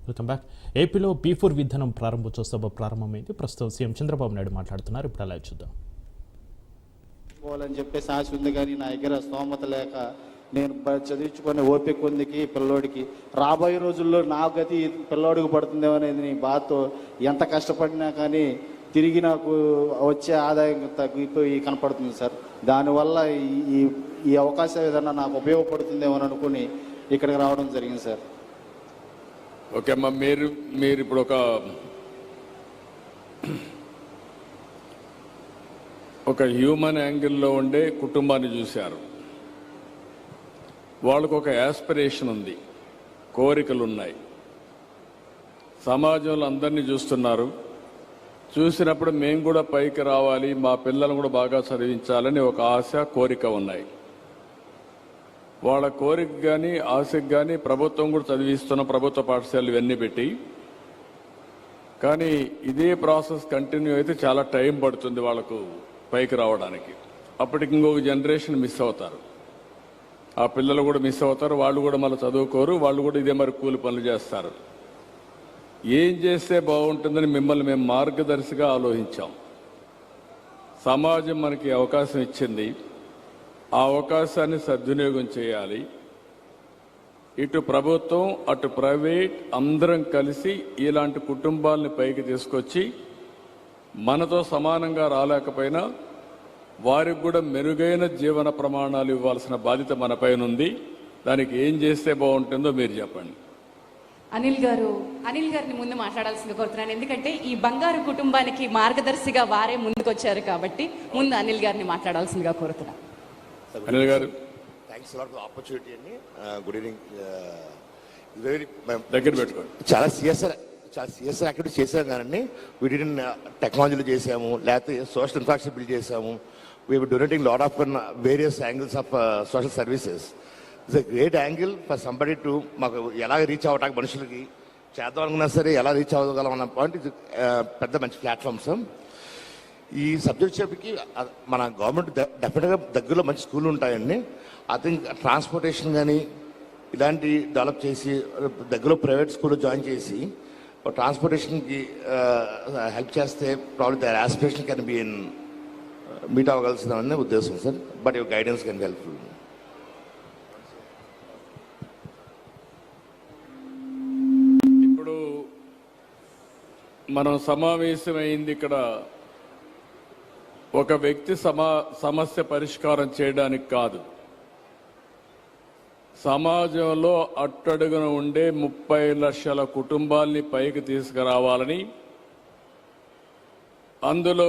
Welcome back ఏపీలో be four విధానం ప్రారంభోత్సవ ప్రారంభమైంది. ప్రస్తుతం సీఎం చంద్రబాబు నాయుడు మాట్లాడుతున్నారు. ఇప్పుడు అలా చూద్దాం. పోవాలని చెప్పేసి ఆశ ఉంది కానీ నా దగ్గర స్తోమత లేక నేను చదివించుకునే ఓపిక ఉందికి పిల్లోడికి. రాబోయే రోజుల్లో నా గతి పిల్లోడికి పడుతుందేమో అనేది నీ బాధతో ఎంత కష్టపడినా కానీ తిరిగి నాకు వచ్చే ఆదాయం తగ్గిపోయి కనపడుతుంది సార్. దానివల్ల ఈ- ఈ అవకాశం ఏదన్నా నాకు ఉపయోగపడుతుందేమో అనుకుని ఇక్కడికి రావడం జరిగింది సార్. ఓకే అమ్మా మీరు మీరు ఇప్పుడు ఒక ఒక హ్యూమన్ యాంగిల్లో ఉండే కుటుంబాన్ని చూశారు. వాళ్ళకు ఒక యాస్పిరేషన్ ఉంది. కోరికలు ఉన్నాయి సమాజంలో అందరినీ చూస్తున్నారు. చూసినప్పుడు మేము కూడా పైకి రావాలి మా పిల్లలను కూడా బాగా చదివించాలని ఒక ఆశ కోరిక ఉన్నాయి. వాళ్ళ కోరిక కానీ ఆశకు కానీ ప్రభుత్వం కూడా చదివిస్తున్న ప్రభుత్వ పాఠశాలలు ఇవన్నీ పెట్టి. కానీ ఇదే ప్రాసెస్ కంటిన్యూ అయితే చాలా టైం పడుతుంది వాళ్ళకు పైకి రావడానికి. అప్పటికి ఇంకొక జనరేషన్ మిస్ అవుతారు. ఆ పిల్లలు కూడా మిస్ అవుతారు వాళ్ళు కూడా మళ్ళీ చదువుకోరు వాళ్ళు కూడా ఇదే మరి కూలి పనులు చేస్తారు. ఏం చేస్తే బాగుంటుందని మిమ్మల్ని మేము మార్గదర్శిగా ఆలోచించాం. సమాజం మనకి అవకాశం ఇచ్చింది. ఆ అవకాశాన్ని సద్వినియోగం చేయాలి. ఇటు ప్రభుత్వం అటు ప్రైవేట్ అందరం కలిసి ఇలాంటి కుటుంబాలని పైకి తీసుకొచ్చి మనతో సమానంగా రాలేకపోయినా వారికి కూడా మెరుగైన జీవన ప్రమాణాలు ఇవ్వాల్సిన బాధ్యత మన పైన ఉంది. దానికి ఏం చేస్తే బాగుంటుందో మీరు చెప్పండి. అనిల్ గారు అనిల్ గారిని ముందు మాట్లాడాల్సింది కోరుతున్నాను. ఎందుకంటే ఈ బంగారు కుటుంబానికి మార్గదర్శిగా వారే ముందుకొచ్చారు కాబట్టి ముందు అనిల్ గారిని మాట్లాడాల్సిందిగా కోరుతున్నాను. Anil garu. Thanks for opportunity అండి గుడ్ ఈవినింగ్ వెరీ దగ్గర పెట్టుకోండి. చాలా సిఎస్ఆర్ చాలా సిఎస్ఆర్ యాక్టివిటీస్ చేసాం కానీ వీటిని టెక్నాలజీలో చేసాము లేకపోతే సోషల్ ఇన్ఫ్రాస్ట్రక్చర్ బిల్డ్ చేసాము we donating lot of various angles of social services it's a great angle for somebody to మాకు ఎలా రీచ్ అవ్వటానికి మనుషులకి చేద్దాం అనుకున్నా సరే ఎలా రీచ్ అవ్వగలం అన్న పాయింట్ ఇది uh, పెద్ద మంచి ప్లాట్ఫామ్స్ ఈ సబ్జెక్ట్ చెప్పి మన గవర్నమెంట్ డెఫినెట్గా దగ్గరలో మంచి స్కూల్ ఉంటాయండి. ఐ థింక్ ట్రాన్స్పోర్టేషన్ కానీ ఇలాంటి డెవలప్ చేసి దగ్గరలో ప్రైవేట్ స్కూల్లో జాయిన్ చేసి ట్రాన్స్పోర్టేషన్కి హెల్ప్ చేస్తే problem their aspiration can be in meet అవ్వగలసిందని ఉద్దేశం sir. But your guidance can helpful ఇప్పుడు మనం సమావేశమైంది ఇక్కడ ఒక వ్యక్తి సమా సమస్య పరిష్కారం చేయడానికి కాదు. సమాజంలో అట్టడుగున ఉండే ముప్పై లక్షల కుటుంబాల్ని పైకి తీసుకురావాలని అందులో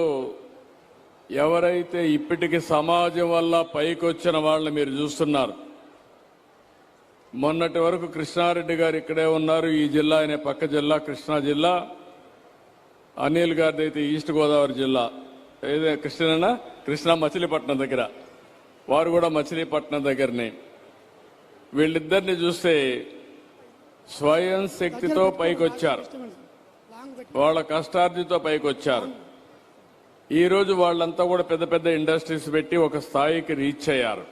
ఎవరైతే ఇప్పటికి సమాజం వల్ల పైకి వచ్చిన వాళ్ళని మీరు చూస్తున్నారు మొన్నటి వరకు కృష్ణారెడ్డి గారు ఇక్కడే ఉన్నారు ఈ జిల్లా అనే పక్క జిల్లా కృష్ణా జిల్లా అనిల్ గారిది అయితే ఈస్ట్ గోదావరి జిల్లా. ఏదే? కృష్ణ మచిలీపట్నం దగ్గర. వారు కూడా మచిలీపట్నం దగ్గరనే. వీళ్ళిద్దరిని చూస్తే స్వయం శక్తితో పైకొచ్చారు. వాళ్ళ కష్టార్జితో పైకొచ్చారు. ఈరోజు వాళ్ళంతా కూడా పెద్ద పెద్ద ఇండస్ట్రీస్ పెట్టి ఒక స్థాయికి రీచ్ అయ్యారు.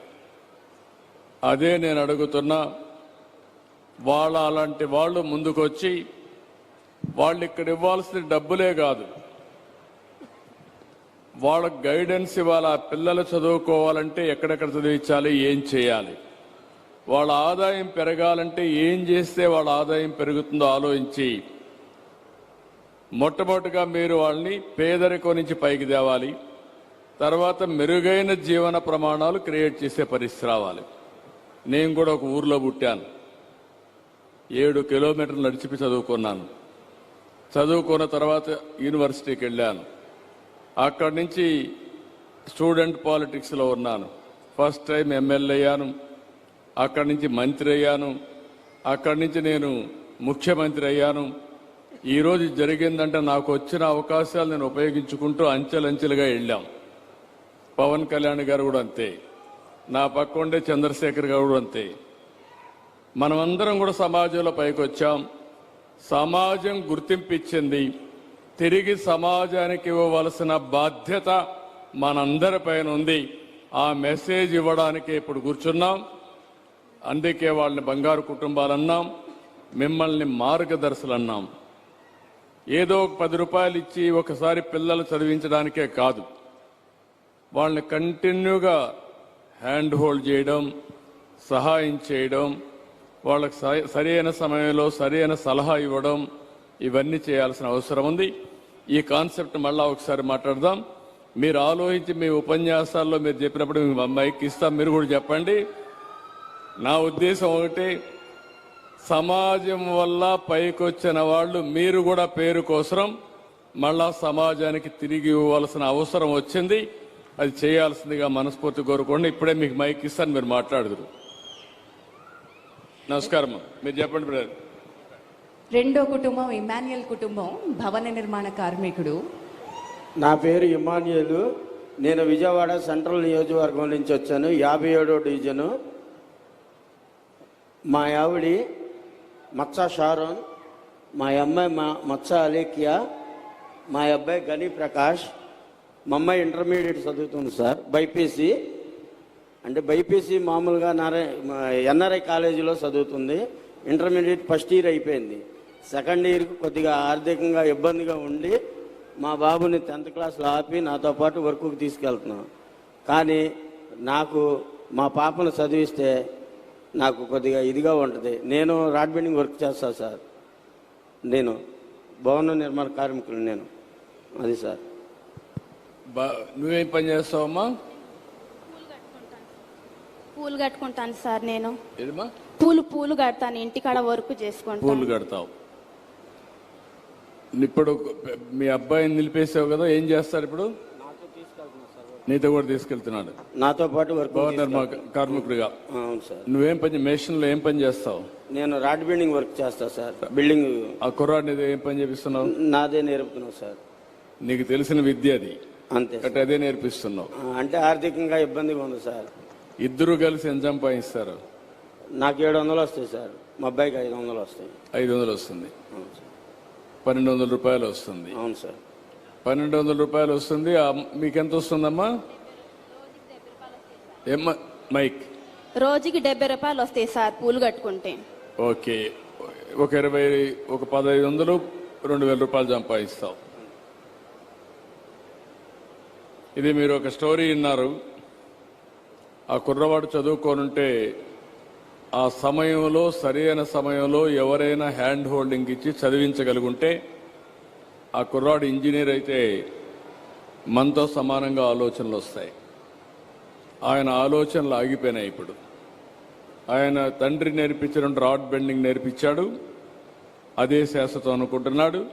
అదే నేను అడుగుతున్నా వాళ్ళ అలాంటి వాళ్ళు ముందుకొచ్చి వాళ్ళు ఇక్కడ ఇవ్వాల్సిన డబ్బులే కాదు. వాళ్ళ గైడెన్స్ ఇవాళ పిల్లలు చదువుకోవాలంటే ఎక్కడెక్కడ చదివించాలి ఏం చేయాలి? వాళ్ళ ఆదాయం పెరగాలంటే ఏం చేస్తే వాళ్ళ ఆదాయం పెరుగుతుందో ఆలోచించి మొట్టమొదటిగా మీరు వాళ్ళని పేదరికం నుంచి పైకి తేవాలి. తర్వాత మెరుగైన జీవన ప్రమాణాలు క్రియేట్ చేసే పరిస్థితి రావాలి. నేను కూడా ఒక ఊర్లో పుట్టాను. ఏడు కిలోమీటర్లు నడిచిపి చదువుకున్నాను. చదువుకున్న తర్వాత యూనివర్సిటీకి వెళ్ళాను. అక్కడి నుంచి స్టూడెంట్ పాలిటిక్స్లో ఉన్నాను. ఫస్ట్ టైం ఎమ్మెల్యే అయ్యాను. అక్కడి నుంచి మంత్రి అయ్యాను. అక్కడి నుంచి నేను ముఖ్యమంత్రి అయ్యాను. ఈరోజు జరిగిందంటే నాకు వచ్చిన అవకాశాలు నేను ఉపయోగించుకుంటూ అంచెలంచెలుగా వెళ్ళాం. పవన్ కళ్యాణ్ గారు కూడా అంతే. నా పక్క ఉండే చంద్రశేఖర్ గారు కూడా అంతే. మనమందరం కూడా సమాజంలో పైకి వచ్చాం. సమాజం గుర్తింపు ఇచ్చింది. తిరిగి సమాజానికి ఇవ్వవలసిన బాధ్యత మనందరిపైన ఉంది. ఆ మెసేజ్ ఇవ్వడానికి ఇప్పుడు కూర్చున్నాం. అందుకే వాళ్ళని బంగారు కుటుంబాలు అన్నాం మిమ్మల్ని మార్గదర్శులు అన్నాం ఏదో ఒక పది రూపాయలు ఇచ్చి ఒకసారి పిల్లలు చదివించడానికే కాదు. వాళ్ళని కంటిన్యూగా హ్యాండ్ హోల్డ్ చేయడం సహాయం చేయడం వాళ్ళకి స- సరైన సమయంలో సరైన సలహా ఇవ్వడం ఇవన్నీ చేయాల్సిన అవసరం ఉంది. ఈ కాన్సెప్ట్ మళ్ళా ఒకసారి మాట్లాడదాం. మీరు ఆలోచించి మీ ఉపన్యాసాల్లో మీరు చెప్పినప్పుడు మీ అమ్మాయికి ఇస్తాం మీరు కూడా చెప్పండి. నా ఉద్దేశం ఒకటి సమాజం వల్ల పైకొచ్చిన వాళ్ళు మీరు కూడా పేరు కోసం మళ్ళా సమాజానికి తిరిగి ఇవ్వాల్సిన అవసరం వచ్చింది. అది చేయాల్సిందిగా మనస్ఫూర్తి కోరుకోండి. ఇప్పుడే మీకు మైక్ ఇస్తాను మీరు మాట్లాడుదురు. నమస్కారం మీరు చెప్పండి బ్రదర్. రెండో కుటుంబం ఇమాన్యుయల్ కుటుంబం భవన నిర్మాణ కార్మికుడు. నా పేరు ఇమాన్యుయల్. నేను విజయవాడ సెంట్రల్ నియోజకవర్గం నుంచి వచ్చాను. యాభై ఏడో డివిజను. మా ఆవిడి మచ్చ షారోన్ మా అమ్మాయి మా మచ్చ అలేఖ్య మా అబ్బాయి గని ప్రకాష్ మా అమ్మాయి ఇంటర్మీడియట్ చదువుతుంది సార్ బైపీసీ. అంటే బైపీసీ మామూలుగా నారాయ ఎన్ఆర్ఐ కాలేజీలో చదువుతుంది. ఇంటర్మీడియట్ ఫస్ట్ ఇయర్ అయిపోయింది. సెకండ్ ఇయర్కి కొద్దిగా ఆర్థికంగా ఇబ్బందిగా ఉండి మా బాబుని టెన్త్ క్లాస్లో ఆపి నాతో పాటు వర్క్కి తీసుకెళ్తున్నాం. కానీ నాకు మా పాపను చదివిస్తే నాకు కొద్దిగా ఇదిగా ఉంటుంది. నేను రాడ్ బెండింగ్ వర్క్ చేస్తాను సార్. నేను భవన నిర్మాణ కార్మికులు నేను. అది సార్. బా- నువ్వేం పని చేస్తావమ్మా? పూలు కట్టుకుంటాను సార్. నేను. పూలు పూలు కడతాను. ఇంటికాడ వర్క్ పూలు చేసుకుంటాను కడతావు. ఇప్పుడు మీ అబ్బాయిని నిలిపేసావు కదా ఏం చేస్తారు ఇప్పుడు? నీతో కూడా తీసుకెళ్తున్నాడు. నాతో పాటు వర్క్ గవర్నర్ మా కార్మికుడిగా. అవును సార్. నువ్వేం పని మేషన్లో ఏం పని చేస్తావు? నేను రాడ్ బెండింగ్ వర్క్ చేస్తా సార్. బిల్డింగ్ ఆ కుర్రాడిని ఏం పని చేపిస్తున్నావు? నాదే నేర్పుతున్నావు సార్. నీకు తెలిసిన విద్య అది. అంతే అదే నేర్పిస్తున్నావు. అంటే ఆర్థికంగా ఇబ్బందిగా ఉంది సార్. ఇద్దరు కలిసి ఎంత సంపాదిస్తారు? నాకు ఏడు వందలు వస్తాయి సార్. మా అబ్బాయికి ఐదు వందలు వస్తాయి. ఐదు వందలు వస్తుంది. అవును సార్. పన్నెండు వందల రూపాయలు వస్తుంది. అవును సార్. పన్నెండు వందల రూపాయలు వస్తుంది. ఆ మీకు ఎంత వస్తుందమ్మా? ఏమ్మా మైక్? రోజుకి డెబ్బై రూపాయలు వస్తాయి సార్ పూలు కట్టుకుంటే. ఓకే. ఒక ఇరవై ఒక పదహైదు వందలు రెండు వేల రూపాయలు సంపాదిస్తావు ఇది మీరు ఒక స్టోరీ విన్నారు. ఆ కుర్రవాడు చదువుకోనుంటే ఆ సమయంలో సరైన సమయంలో ఎవరైనా హ్యాండ్ హోల్డింగ్ ఇచ్చి చదివించగలుగుంటే ఆ కుర్రాడు ఇంజనీర్ అయితే మనతో సమానంగా ఆలోచనలు వస్తాయి. ఆయన ఆలోచనలు ఆగిపోయినాయి ఇప్పుడు. ఆయన తండ్రి నేర్పించిన రాడ్ బెండింగ్ నేర్పించాడు. అదే శాశ్వతం అనుకుంటున్నాడు.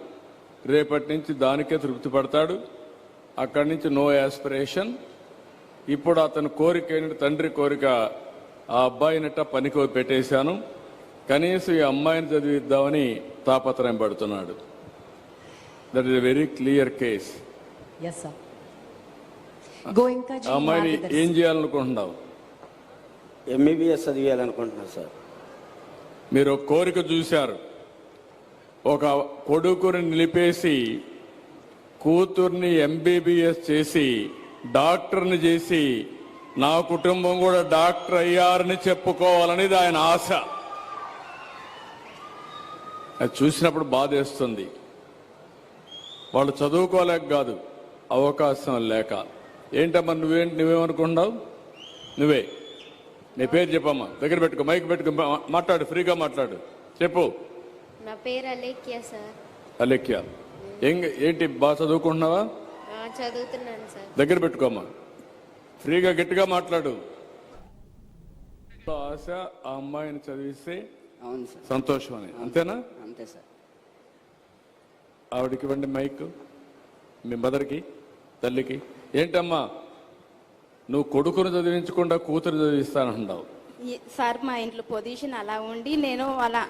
రేపటి నుంచి దానికే తృప్తి పడతాడు. అక్కడి నుంచి నో యాస్పిరేషన్. ఇప్పుడు అతని కోరిక ఏంటంటే తండ్రి కోరిక ఆ అబ్బాయినట్ట పనికి పెట్టేశాను. కనీసం ఈ అమ్మాయిని చదివిద్దామని తాపత్రయం పడుతున్నాడు. That is very clear case అమ్మాయిని. ఏం చేయాలనుకుంటున్నావు? ఎంబీబీఎస్ చదివేయాలనుకుంటున్నాను సార్ మీరు ఒక కోరిక చూశారు. ఒక కొడుకుని నిలిపేసి కూతుర్ని ఎంబీబీఎస్ చేసి డాక్టర్ని చేసి నా కుటుంబం కూడా డాక్టర్ అయ్యారని చెప్పుకోవాలనేది ఆయన ఆశ. అది చూసినప్పుడు బాధేస్తుంది. వాళ్ళు చదువుకోలేక కాదు అవకాశం లేక. ఏంటమ్మా నువ్వేంటి నువ్వేమనుకుంటున్నావు? నువ్వే. నీ పేరు చెప్పమ్మా. దగ్గర పెట్టుకో మైక్ పెట్టుకో మాట్లాడు ఫ్రీగా మాట్లాడు. చెప్పు. నా పేరు అలేఖ్య సార్. అలెక్య ఏం ఏంటి బాగా చదువుకుంటున్నావా? చదువుతున్నాను సార్. దగ్గర పెట్టుకోమ్మా. ఫ్రీగా గట్టిగా మాట్లాడు. ఆశ ఆ అమ్మాయిని చదివిస్తే అవును సార్. సంతోషం అని అంతేనా? అంతే సార్. ఆవిడకి ఇవ్వండి మైక్. మీ మదర్కి తల్లికి. ఏంటమ్మా? నువ్వు కొడుకును చదివించకుండా కూతురు చదివిస్తానంటున్నావు. ఈ- సార్ మా ఇంట్లో పొజిషన్ అలా ఉండి నేను అలా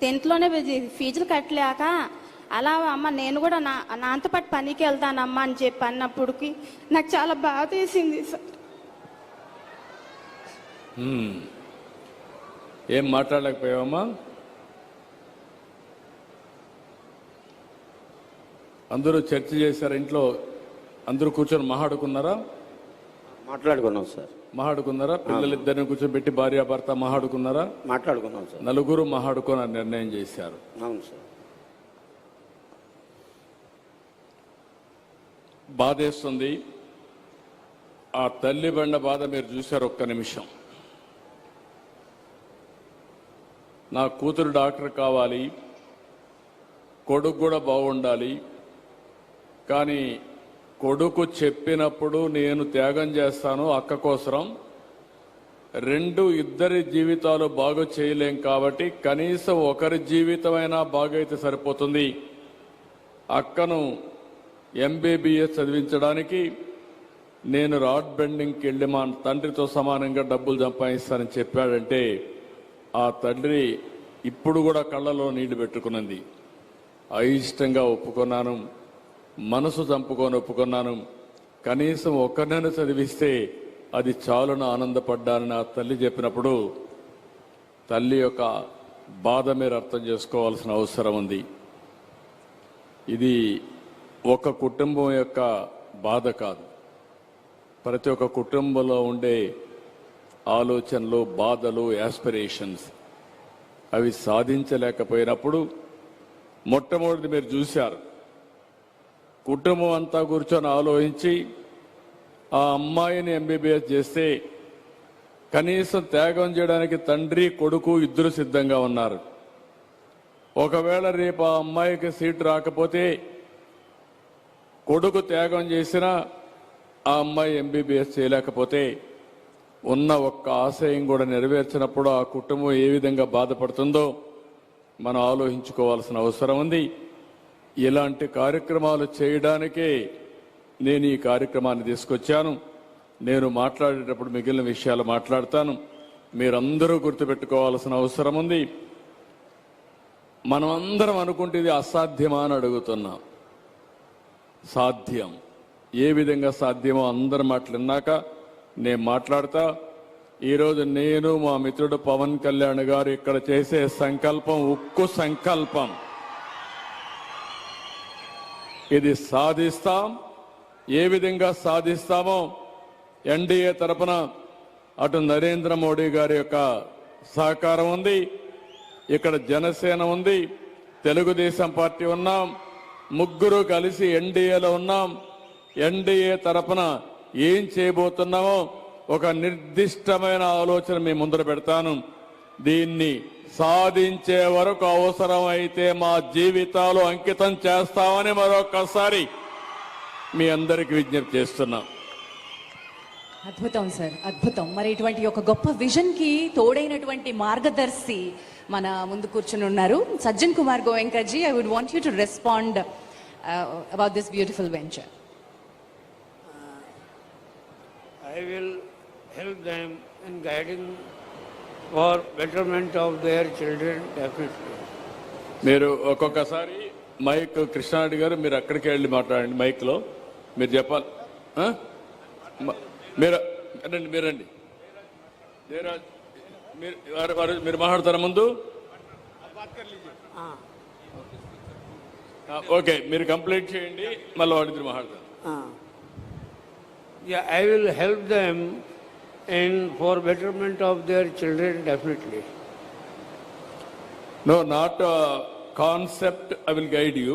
టెన్త్లోనే ఫీజులు కట్టలేక అలా అమ్మ నేను కూడా నా నాతో పాటు పనికి వెళ్తానమ్మా అని చెప్పి అన్నప్పటికి నాకు చాలా బాధ వేసింది సార్. ఏం మాట్లాడలేకపోయావమ్మా? అందరూ చర్చ చేశారు ఇంట్లో. అందరూ కూర్చొని మాట్లాడుకున్నారా మాట్లాడుకున్నాం సార్. మహాడుకున్నారా? పిల్లలిద్దరిని కూర్చోబెట్టి భార్యాభర్త మహాడుకున్నారా? మాట్లాడుకున్నాం సార్. నలుగురు మహాడుకొని నిర్ణయం చేశారు. అవును సార్. బాధేస్తుంది. ఆ తల్లి బండ బాధ మీరు చూశారు ఒక్క నిమిషం. నా కూతురు డాక్టర్ కావాలి. కొడుకు కూడా బాగుండాలి. కానీ కొడుకు చెప్పినప్పుడు నేను త్యాగం చేస్తాను అక్క కోసరం. రెండు ఇద్దరి జీవితాలు బాగు చేయలేం కాబట్టి కనీసం ఒకరి జీవితమైనా బాగైతే సరిపోతుంది. అక్కను ఎంబీబీఎస్ చదివించడానికి నేను రాడ్ బెండింగ్కి వెళ్ళి మా తండ్రితో సమానంగా డబ్బులు సంపాదిస్తానని చెప్పాడంటే ఆ తండ్రి ఇప్పుడు కూడా కళ్ళలో నీళ్ళు పెట్టుకున్నది అయిష్టంగా ఒప్పుకున్నాను మనసు చంపుకొని ఒప్పుకున్నాను. కనీసం ఒక్కరినైనా చదివిస్తే అది చాలున ఆనందపడ్డానని ఆ తల్లి చెప్పినప్పుడు తల్లి యొక్క బాధ మీరు అర్థం చేసుకోవాల్సిన అవసరం ఉంది. ఇది ఒక కుటుంబం యొక్క బాధ కాదు. ప్రతి ఒక్క కుటుంబంలో ఉండే ఆలోచనలు బాధలు యాస్పిరేషన్స్ అవి సాధించలేకపోయినప్పుడు మొట్టమొదటి మీరు చూశారు. కుటుంబం అంతా కూర్చొని ఆలోచించి ఆ అమ్మాయిని ఎంబీబీఎస్ చేస్తే కనీసం త్యాగం చేయడానికి తండ్రి కొడుకు ఇద్దరు సిద్ధంగా ఉన్నారు. ఒకవేళ రేపు ఆ అమ్మాయికి సీట్ రాకపోతే కొడుకు త్యాగం చేసినా ఆ అమ్మాయి ఎంబీబీఎస్ చేయలేకపోతే ఉన్న ఒక్క ఆశయం కూడా నెరవేర్చినప్పుడు ఆ కుటుంబం ఏ విధంగా బాధపడుతుందో మనం ఆలోచించుకోవాల్సిన అవసరం ఉంది. ఇలాంటి కార్యక్రమాలు చేయడానికే నేను ఈ కార్యక్రమాన్ని తీసుకొచ్చాను. నేను మాట్లాడేటప్పుడు మిగిలిన విషయాలు మాట్లాడతాను. మీరందరూ గుర్తుపెట్టుకోవాల్సిన అవసరం ఉంది. మనం అందరం అనుకుంటే ఇది అసాధ్యమా అని అడుగుతున్నాం. సాధ్యం. ఏ విధంగా సాధ్యమో అందరి మాటలు విన్నాక నేను మాట్లాడతా. ఈరోజు నేను మా మిత్రుడు పవన్ కళ్యాణ్ గారు ఇక్కడ చేసే సంకల్పం ఉక్కు సంకల్పం. ఇది సాధిస్తాం. ఏ విధంగా సాధిస్తామో ఎన్డీఏ తరపున అటు నరేంద్ర మోడీ గారి యొక్క సహకారం ఉంది. ఇక్కడ జనసేన ఉంది. తెలుగుదేశం పార్టీ ఉన్నాం. ముగ్గురు కలిసి ఎన్డీఏలో ఉన్నాం. ఎన్డీఏ తరపున ఏం చేయబోతున్నామో ఒక నిర్దిష్టమైన ఆలోచన మీ ముందర పెడతాను. దీన్ని సాధించే వరకు అవసరమైతే మా జీవితాలు అంకితం చేస్తామని మరొకసారి మీ అందరికి విజ్ఞప్తి చేస్తున్నాం. అద్భుతం సార్. అద్భుతం. మరి ఇటువంటి ఒక గొప్ప విజన్కి తోడైనటువంటి మార్గదర్శి మన ముందు కూర్చుని ఉన్నారు. Sajjan Kumar Goyankar ji I would want you to respond about this beautiful venture I will help them in guiding for betterment of their children definitely. మీరు ఒక్కొక్కసారి మైక్ కృష్ణారెడ్డి గారు మీరు అక్కడికి వెళ్ళి మాట్లాడండి మైక్లో. మీరు చెప్పాలి. మీరు రండి మీరు రండి. జయరాజ్, మీరు వారు- వారు మీరు మాట్లాడతారా ముందు? ఓకే మీరు కంప్లీట్ చేయండి మళ్ళీ వాడిద్దరు మాట్లాడతారు. I will help them in for betterment of their children definitely. No not concept I will guide you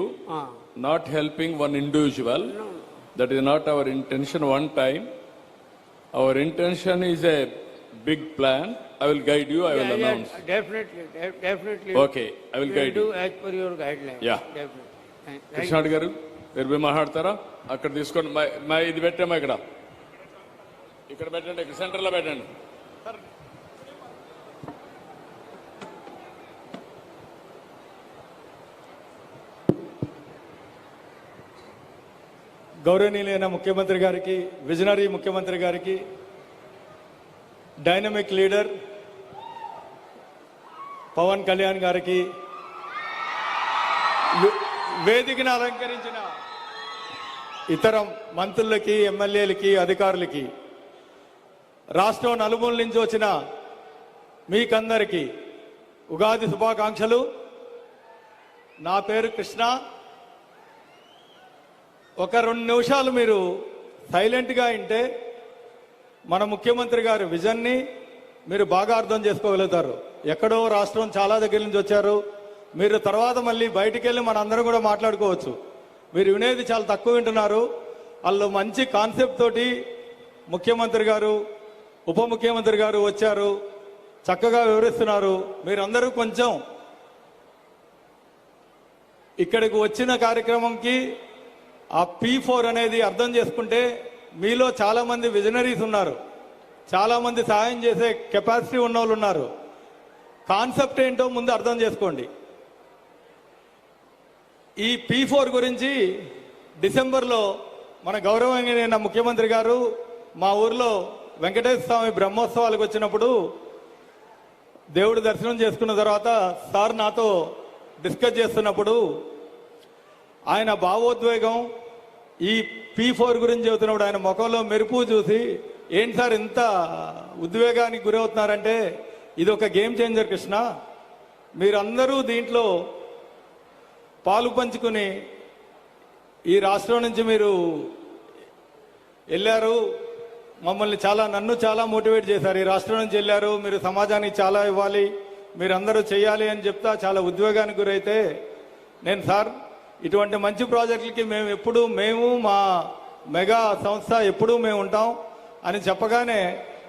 not helping one individual that is not our intention one time our intention is a big plan I will guide you I yeah, will yeah, announce definitely, de- definitely. Okay, I will guide do you. as per your guideline. Yeah. Definitely. Thank- thank you. Krishnadu గారు మీరు పోయి మాట్లాడతారా అక్కడ తీసుకోండి మా- మా ఇది పెట్టామా ఇక్కడ ఇక్కడ పెట్టండి ఇక్కడ సెంటర్లో పెట్టండి గౌరవనీయులైన ముఖ్యమంత్రి గారికి విజనరీ ముఖ్యమంత్రి గారికి డైనమిక్ లీడర్ పవన్ కళ్యాణ్ గారికి వేదికను అలంకరించిన ఇతర మంత్రులకి ఎమ్మెల్యేలకి అధికారులకి రాష్ట్రం నలుమూల నుంచి వచ్చిన మీకందరికీ ఉగాది శుభాకాంక్షలు. నా పేరు కృష్ణ. ఒక రెండు నిమిషాలు మీరు సైలెంట్గా ఉంటే మన ముఖ్యమంత్రి గారి విజన్ని మీరు బాగా అర్థం చేసుకోగలుగుతారు. ఎక్కడో రాష్ట్రం చాలా దగ్గర నుంచి వచ్చారు. మీరు తర్వాత మళ్ళీ బయటికి వెళ్ళి మనందరం కూడా మాట్లాడుకోవచ్చు. మీరు వినేది చాలా తక్కువ వింటున్నారు. వాళ్ళు మంచి కాన్సెప్ట్ తోటి ముఖ్యమంత్రి గారు ఉప ముఖ్యమంత్రి గారు వచ్చారు. చక్కగా వివరిస్తున్నారు. మీరందరూ కొంచెం ఇక్కడికి వచ్చిన కార్యక్రమంకి ఆ పీ ఫోర్ అనేది అర్థం చేసుకుంటే మీలో చాలా మంది విజనరీస్ ఉన్నారు. చాలా మంది సహాయం చేసే కెపాసిటీ ఉన్న వాళ్ళు ఉన్నారు. కాన్సెప్ట్ ఏంటో ముందు అర్థం చేసుకోండి. ఈ పీ ఫోర్ గురించి డిసెంబర్లో మన గౌరవంగా ముఖ్యమంత్రి గారు మా ఊర్లో వెంకటేశ్వర స్వామి బ్రహ్మోత్సవాలకు వచ్చినప్పుడు దేవుడి దర్శనం చేసుకున్న తర్వాత సార్ నాతో డిస్కస్ చేస్తున్నప్పుడు ఆయన భావోద్వేగం ఈ పీ ఫోర్ గురించి చెబుతున్నప్పుడు ఆయన ముఖంలో మెరుపు చూసి ఏంటి సార్ ఇంత ఉద్వేగానికి గురవుతున్నారంటే ఇది ఒక గేమ్ చేంజర్ కృష్ణ. మీరందరూ దీంట్లో పాలు పంచుకుని ఈ రాష్ట్రం నుంచి మీరు వెళ్ళారు. మమ్మల్ని చాలా నన్ను చాలా మోటివేట్ చేశారు. ఈ రాష్ట్రం నుంచి వెళ్ళారు. మీరు సమాజానికి చాలా ఇవ్వాలి. మీరందరూ చేయాలి అని చెప్తా చాలా ఉద్వేగానికి గురైతే నేను సార్ ఇటువంటి మంచి ప్రాజెక్టులకి మేము ఎప్పుడు మేము మా మెగా సంస్థ ఎప్పుడూ మేము ఉంటాం అని చెప్పగానే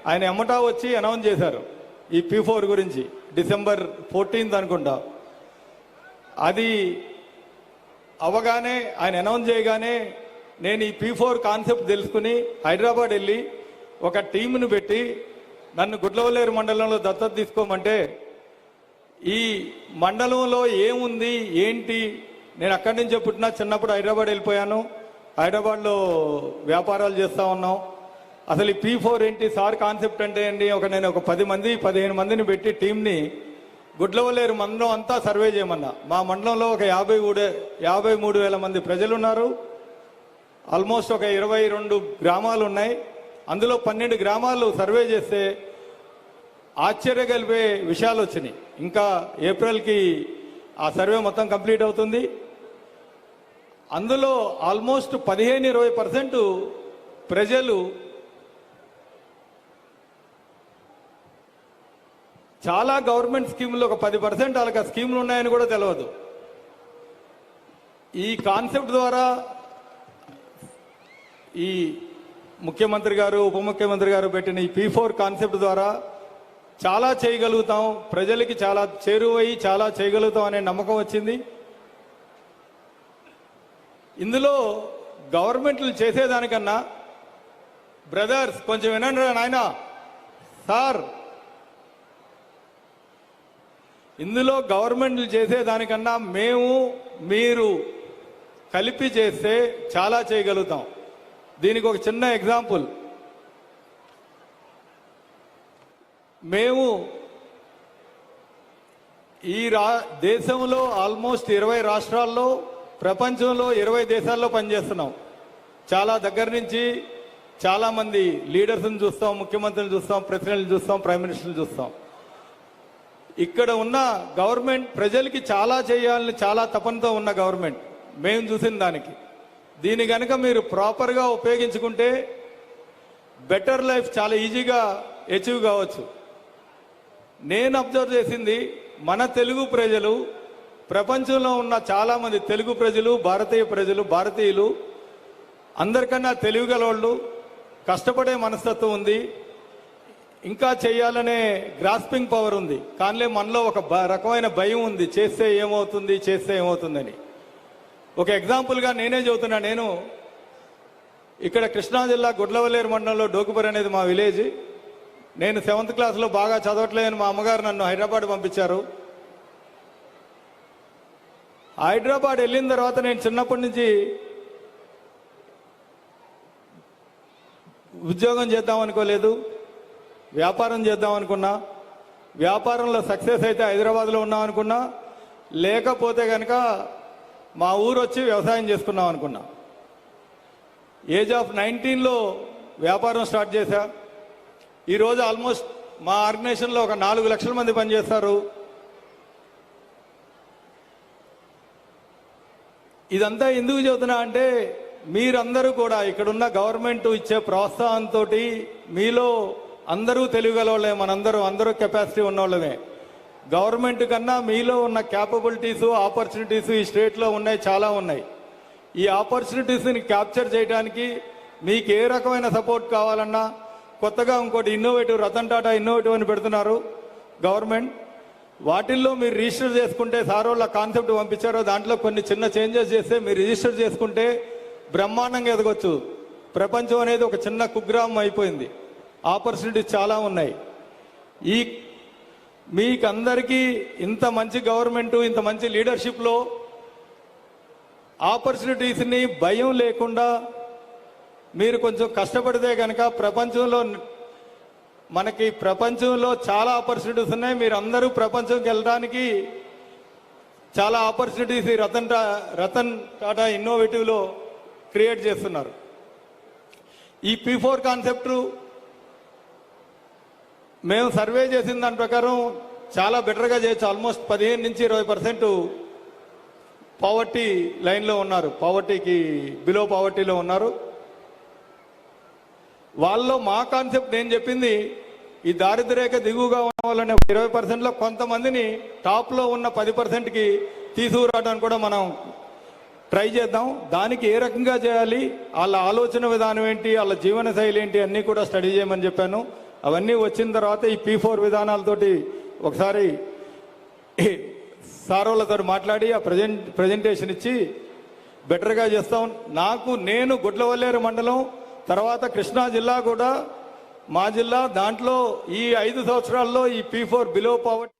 ఆయన ఎమ్మటా వచ్చి అనౌన్స్ చేశారు. ఈ పీ ఫోర్ గురించి డిసెంబర్ ఫోర్టీన్త్ అనుకుంటా. అది అవగానే ఆయన అనౌన్స్ చేయగానే నేను ఈ పీ ఫోర్ కాన్సెప్ట్ తెలుసుకుని హైదరాబాద్ వెళ్ళి ఒక టీంను పెట్టి నన్ను గుడ్లవల్లేరు మండలంలో దత్తత తీసుకోమంటే ఈ మండలంలో ఏముంది ఏంటి నేను అక్కడి నుంచే పుట్టినా చిన్నప్పుడు హైదరాబాద్ వెళ్ళిపోయాను. హైదరాబాద్లో వ్యాపారాలు చేస్తూ ఉన్నాం. అసలు ఈ పీ ఫోర్ ఏంటి? సార్ కాన్సెప్ట్ అంటే ఏంటి? ఒక నేను ఒక పది మంది పదిహేను మందిని పెట్టి టీంని గుడ్లవల్లేరు మండలం అంతా సర్వే చేయమన్నా. మా మండలంలో ఒక యాభై మూడే యాభై మూడు వేల మంది ప్రజలు ఉన్నారు ఆల్మోస్ట్ ఒక ఇరవై రెండు గ్రామాలు ఉన్నాయి. అందులో పన్నెండు గ్రామాలు సర్వే చేస్తే ఆశ్చర్యగలిపే విషయాలు వచ్చినాయి. ఇంకా ఏప్రిల్కి ఆ సర్వే మొత్తం కంప్లీట్ అవుతుంది. అందులో ఆల్మోస్ట్ పదిహేను ఇరవై పర్సెంట్ ప్రజలు చాలా గవర్నమెంట్ స్కీములు ఒక పది పర్సెంట్ వాళ్ళకి ఆ స్కీములు ఉన్నాయని కూడా తెలియదు ఈ కాన్సెప్ట్ ద్వారా ఈ ముఖ్యమంత్రి గారు ఉప ముఖ్యమంత్రి గారు పెట్టిన ఈ పీ ఫోర్ కాన్సెప్ట్ ద్వారా చాలా చేయగలుగుతాం. ప్రజలకి చాలా చేరువై చాలా చేయగలుగుతాం అనే నమ్మకం వచ్చింది. ఇందులో గవర్నమెంట్లు చేసేదానికన్నా బ్రదర్స్ కొంచెం వినండి నాయన నాయనా. సార్ ఇందులో గవర్నమెంట్లు చేసేదానికన్నా మేము మీరు కలిపి చేస్తే చాలా చేయగలుగుతాం. దీనికి ఒక చిన్న ఎగ్జాంపుల్. మేము ఈ రా దేశంలో ఆల్మోస్ట్ ఇరవై రాష్ట్రాల్లో ప్రపంచంలో ఇరవై దేశాల్లో పనిచేస్తున్నాం. చాలా దగ్గర నుంచి చాలా మంది లీడర్స్ని చూస్తాం ముఖ్యమంత్రిని చూస్తాం ప్రెసిడెంట్లు చూస్తాం ప్రైమ్ మినిస్టర్ని చూస్తాం. ఇక్కడ ఉన్న గవర్నమెంట్ ప్రజలకి చాలా చేయాలని చాలా తపనతో ఉన్న గవర్నమెంట్ మేము చూసిన దానికి. దీని కనుక మీరు ప్రాపర్గా ఉపయోగించుకుంటే బెటర్ లైఫ్ చాలా ఈజీగా అచీవ్ కావచ్చు. నేను అబ్జర్వ్ చేసింది మన తెలుగు ప్రజలు ప్రపంచంలో ఉన్న చాలా మంది తెలుగు ప్రజలు భారతీయ ప్రజలు భారతీయులు అందరికన్నా తెలివి గలవాళ్ళు కష్టపడే మనస్తత్వం ఉంది. ఇంకా చేయాలనే గ్రాస్పింగ్ పవర్ ఉంది. కానీ మనలో ఒక బ- రకమైన భయం ఉంది. చేస్తే ఏమవుతుంది చేస్తే ఏమవుతుందని. ఒక ఎగ్జాంపుల్గా నేనే చెబుతున్నా. నేను ఇక్కడ కృష్ణా జిల్లా గుడ్లవల్లేరు మండలంలో డోకుపర్ అనేది మా విలేజ్ నేను సెవెంత్ క్లాస్లో బాగా చదవట్లేదని మా అమ్మగారు నన్ను హైదరాబాద్ పంపించారు. హైదరాబాద్ వెళ్ళిన తర్వాత నేను చిన్నప్పటి నుంచి ఉద్యోగం చేద్దాం అనుకోలేదు వ్యాపారం చేద్దాం అనుకున్నా. వ్యాపారంలో సక్సెస్ అయితే హైదరాబాద్లో ఉన్నాం అనుకున్నా. లేకపోతే కనుక మా ఊరు వచ్చి వ్యవసాయం చేసుకున్నాం అనుకున్నా. ఏజ్ ఆఫ్ నైన్టీన్లో వ్యాపారం స్టార్ట్ చేశా. ఈరోజు ఆల్మోస్ట్ మా ఆర్గనైజేషన్లో ఒక నాలుగు లక్షల మంది పనిచేస్తారు. ఇదంతా ఎందుకు చెబుతున్నా అంటే మీరందరూ కూడా ఇక్కడున్న గవర్నమెంట్ ఇచ్చే ప్రోత్సాహంతో మీలో అందరూ తెలియగలవాళ్ళే మనందరూ అందరూ కెపాసిటీ ఉన్నవాళ్ళమే. గవర్నమెంట్ కన్నా మీలో ఉన్న క్యాపబిలిటీస్ ఆపర్చునిటీస్ ఈ స్టేట్లో ఉన్నాయి చాలా ఉన్నాయి. ఈ ఆపర్చునిటీస్ని క్యాప్చర్ చేయడానికి మీకు ఏ రకమైన సపోర్ట్ కావాలన్నా కొత్తగా ఇంకోటి ఇన్నోవేటివ్ రతన్ టాటా ఇన్నోవేటివ్ అని పెడుతున్నారు గవర్నమెంట్ వాటిల్లో మీరు రిజిస్టర్ చేసుకుంటే సార్ వాళ్ళ కాన్సెప్ట్ పంపించారో దాంట్లో కొన్ని చిన్న చేంజెస్ చేస్తే మీరు రిజిస్టర్ చేసుకుంటే బ్రహ్మాండంగా ఎదగొచ్చు. ప్రపంచం అనేది ఒక చిన్న కుగ్రామం అయిపోయింది. ఆపర్చునిటీస్ చాలా ఉన్నాయి. ఈ మీకందరికీ ఇంత మంచి గవర్నమెంట్ ఇంత మంచి లీడర్షిప్లో ఆపర్చునిటీస్ని భయం లేకుండా మీరు కొంచెం కష్టపడితే కనుక ప్రపంచంలో మనకి ప్రపంచంలో చాలా ఆపర్చునిటీస్ ఉన్నాయి. మీరు అందరూ ప్రపంచంకి వెళ్ళడానికి చాలా ఆపర్చునిటీస్ ఈ రతన్ టా రతన్ టాటా ఇన్నోవేటివ్లో క్రియేట్ చేస్తున్నారు. ఈ పీ ఫోర్ కాన్సెప్ట్ మేము సర్వే చేసిన దాని ప్రకారం చాలా బెటర్గా చేయొచ్చు. ఆల్మోస్ట్ పదిహేను నుంచి ఇరవై పర్సెంట్ పావర్టీ లైన్లో ఉన్నారు. పావర్టీకి బిలో పావర్టీలో ఉన్నారు. వాళ్ళలో మా కాన్సెప్ట్ నేను చెప్పింది ఈ దారిద్ర్యరేఖ దిగువగా ఉన్న వాళ్ళని ఇరవై పర్సెంట్లో కొంతమందిని టాప్లో ఉన్న పది పర్సెంట్కి తీసుకురావడానికి కూడా మనం ట్రై చేద్దాం. దానికి ఏ రకంగా చేయాలి వాళ్ళ ఆలోచన విధానం ఏంటి వాళ్ళ జీవన శైలి ఏంటి అన్నీ కూడా స్టడీ చేయమని చెప్పాను. అవన్నీ వచ్చిన తర్వాత ఈ పీ ఫోర్ విధానాలతోటి ఒకసారి సార్ వాళ్ళతో మాట్లాడి ఆ ప్రజెంట్ ప్రజెంటేషన్ ఇచ్చి బెటర్గా చేస్తాం. నాకు నేను గుడ్లవల్లేరు మండలం తర్వాత కృష్ణా జిల్లా కూడా మా జిల్లా దాంట్లో ఈ ఐదు సంవత్సరాల్లో ఈ పీ ఫోర్ బిలో పవర్టీ